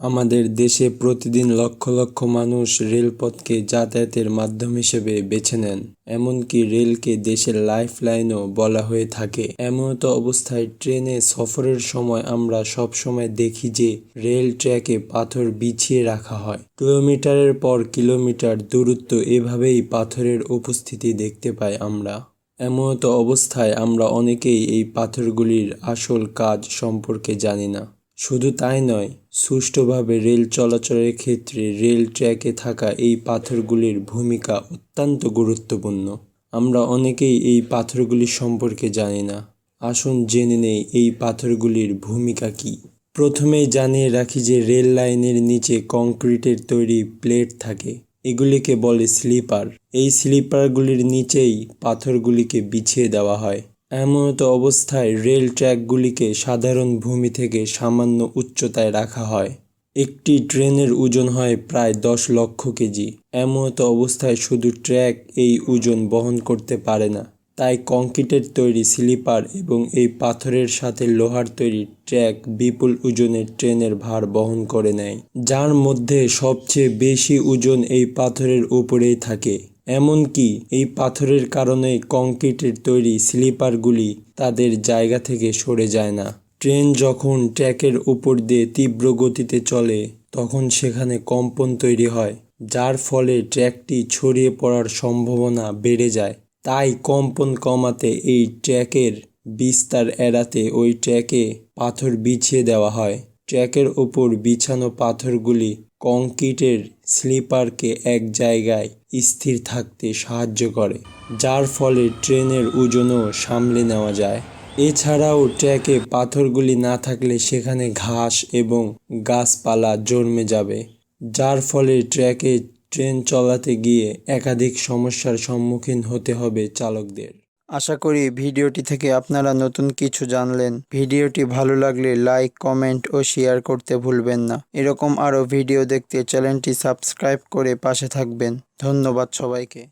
আমাদের দেশে প্রতিদিন লক্ষ লক্ষ মানুষ রেলপথকে যাতায়াতের মাধ্যম হিসেবে বেছে নেন। এমনকি রেলকে দেশের লাইফ লাইনও বলা হয়ে থাকে। এমত অবস্থায় ট্রেনে সফরের সময় আমরা সব সময় দেখি যে রেল ট্র্যাকে পাথর বিছিয়ে রাখা হয়। কিলোমিটারের পর কিলোমিটার দূরত্ব এভাবেই পাথরের উপস্থিতি দেখতে পাই আমরা। এমত অবস্থায় আমরা অনেকেই এই পাথরগুলির আসল কাজ সম্পর্কে জানি না। শুধু তাই নয়, সুষ্ঠুভাবে রেল চলাচলের ক্ষেত্রে রেল ট্র্যাকে থাকা এই পাথরগুলির ভূমিকা অত্যন্ত গুরুত্বপূর্ণ। আমরা অনেকেই এই পাথরগুলি সম্পর্কে জানি না। আসুন জেনে নেই এই পাথরগুলির ভূমিকা কী। প্রথমেই জানিয়ে রাখি যে রেল লাইনের নিচে কংক্রিটের তৈরি প্লেট থাকে। এগুলিকে বলে স্লিপার। এই স্লিপারগুলির নিচেই পাথরগুলিকে বিছিয়ে দেওয়া হয়। এমত অবস্থায় রেল ট্র্যাকগুলিকে সাধারণ ভূমি থেকে সামান্য উচ্চতায় রাখা হয়। একটি ট্রেনের ওজন হয় প্রায় দশ লক্ষ কেজি। এমত অবস্থায় শুধু ট্র্যাক এই ওজন বহন করতে পারে না, তাই কংক্রিটের তৈরি স্লিপার এবং এই পাথরের সাথে লোহার তৈরি ট্র্যাক বিপুল ওজনের ট্রেনের ভার বহন করে নেয়, যার মধ্যে সবচেয়ে বেশি ওজন এই পাথরের উপরেই থাকে। এমনকি এই পাথরের কারণে কংক্রিটের তৈরি স্লিপারগুলি তাদের জায়গা থেকে সরে যায় না। ট্রেন যখন ট্র্যাকের উপর দিয়ে তীব্র গতিতে চলে, তখন সেখানে কম্পন তৈরি হয়, যার ফলে ট্র্যাকটি ছড়িয়ে পড়ার সম্ভাবনা বেড়ে যায়। তাই কম্পন কমাতে এই ট্র্যাকের বিস্তার এড়াতে ওই ট্র্যাকে পাথর বিছিয়ে দেওয়া হয়। ট্র্যাকের ওপর বিছানো পাথরগুলি কংক্রিটের স্লিপারকে এক জায়গায় স্থির থাকতে সাহায্য করে, যার ফলে ট্রেনের ওজনও সামলে নেওয়া যায়। এছাড়াও ট্র্যাকে পাথরগুলি না থাকলে সেখানে ঘাস এবং গাছপালা জন্মে যাবে, যার ফলে ট্র্যাকে ট্রেন চলাতে গিয়ে একাধিক সমস্যার সম্মুখীন হতে হবে চালকদের। আশা করি ভিডিওটি থেকে আপনারা নতুন কিছু জানলেন। ভিডিওটি ভালো লাগলে লাইক, কমেন্ট ও শেয়ার করতে ভুলবেন না। এরকম আরও ভিডিও দেখতে চ্যানেলটি সাবস্ক্রাইব করে পাশে থাকবেন। ধন্যবাদ সবাইকে।